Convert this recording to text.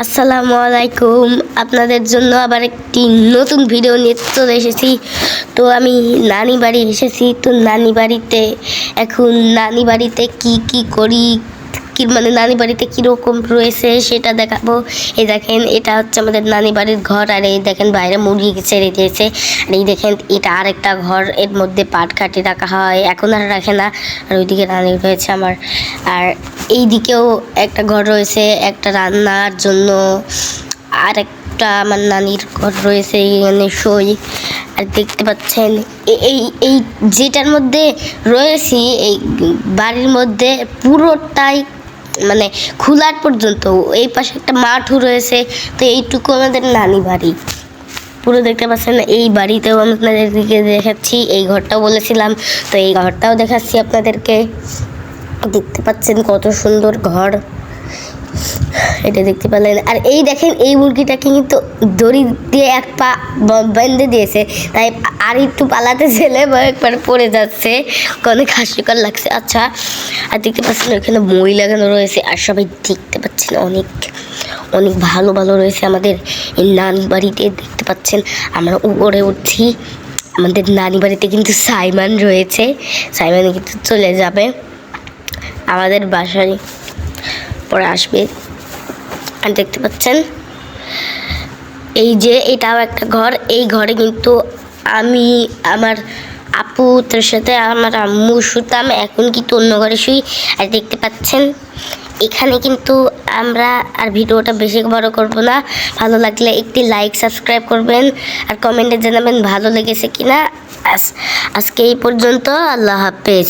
আসসালামু আলাইকুম। আপনাদের জন্য আবার একটি নতুন ভিডিও নিয়ে চলে এসেছি। তো আমি নানি বাড়ি এসেছি। তো নানি বাড়িতে এখন নানি বাড়িতে কি কি করি কি মানে নানি বাড়িতে কীরকম রয়েছে সেটা দেখাবো। এই দেখেন, এটা হচ্ছে আমাদের নানি বাড়ির ঘর, আর এই দেখেন বাইরে মুরগি ছেড়ে দিয়েছে। আর এই দেখেন, এটা আরেকটা ঘর, এর মধ্যে পাট কাটি রাখা হয়, এখন আর রাখে না। আর ওইদিকে রানি রয়েছে আমার। আর এই দিকেও একটা ঘর রয়েছে, একটা রান্নার জন্য আর একটা আমার নানির ঘর রয়েছে, এখানে সই। আর দেখতে পাচ্ছেন এই এই যেটার মধ্যে রয়েছি, এই বাড়ির মধ্যে পুরোটাই মানে খোলার পর্যন্ত, এই পাশে একটা মাঠও রয়েছে, তো এইটুকু আমাদের নানি বাড়ি। পুরো দেখতে পাচ্ছেন, এই বাড়িতেও আমি আপনাদেরকে দেখাচ্ছি, এই ঘরটাও বলেছিলাম, তো এই ঘরটাও দেখাচ্ছি আপনাদেরকে। দেখতে পাচ্ছেন কত সুন্দর ঘর। এটা দেখতে পেলেন আর এই দেখেন, এই মুরগিটাকে কিন্তু দড়ি দিয়ে এক পা বেঁধে দিয়েছে। তাই আর একটু পালাতে ছেলে বা একবার পড়ে যাচ্ছে। অনেক হাস্যকর লাগছে। আচ্ছা আর দেখতে পাচ্ছেন ওখানে মই লাগানো রয়েছে। আর সবাই দেখতে পাচ্ছেন অনেক অনেক ভালো ভালো রয়েছে আমাদের এই নানি বাড়িতে। দেখতে পাচ্ছেন, আমরা উপরে উঠছি। আমাদের নানি বাড়িতে কিন্তু সাইমান রয়েছে। সাইমান কিন্তু চলে যাবে। আমাদের বাসায় পরে আসবে। আর দেখতে পাচ্ছেন? এই যে এটাও একটা ঘর। এই ঘরে কিন্তু আমি, আমার আপু, তার সাথে আমার আম্মু শুতাম এখন কিন্তু অন্য ঘরে শুই। আর দেখতে পাচ্ছেন, এখানে কিন্তু আমরা আর ভিডিওটা বেশি বড় করব না। ভালো লাগলে একটি লাইক সাবস্ক্রাইব করবেন আর কমেন্টে জানাবেন ভালো লেগেছে কিনা। আজ, আজকে এই পর্যন্ত আল্লাহ হাফেজ।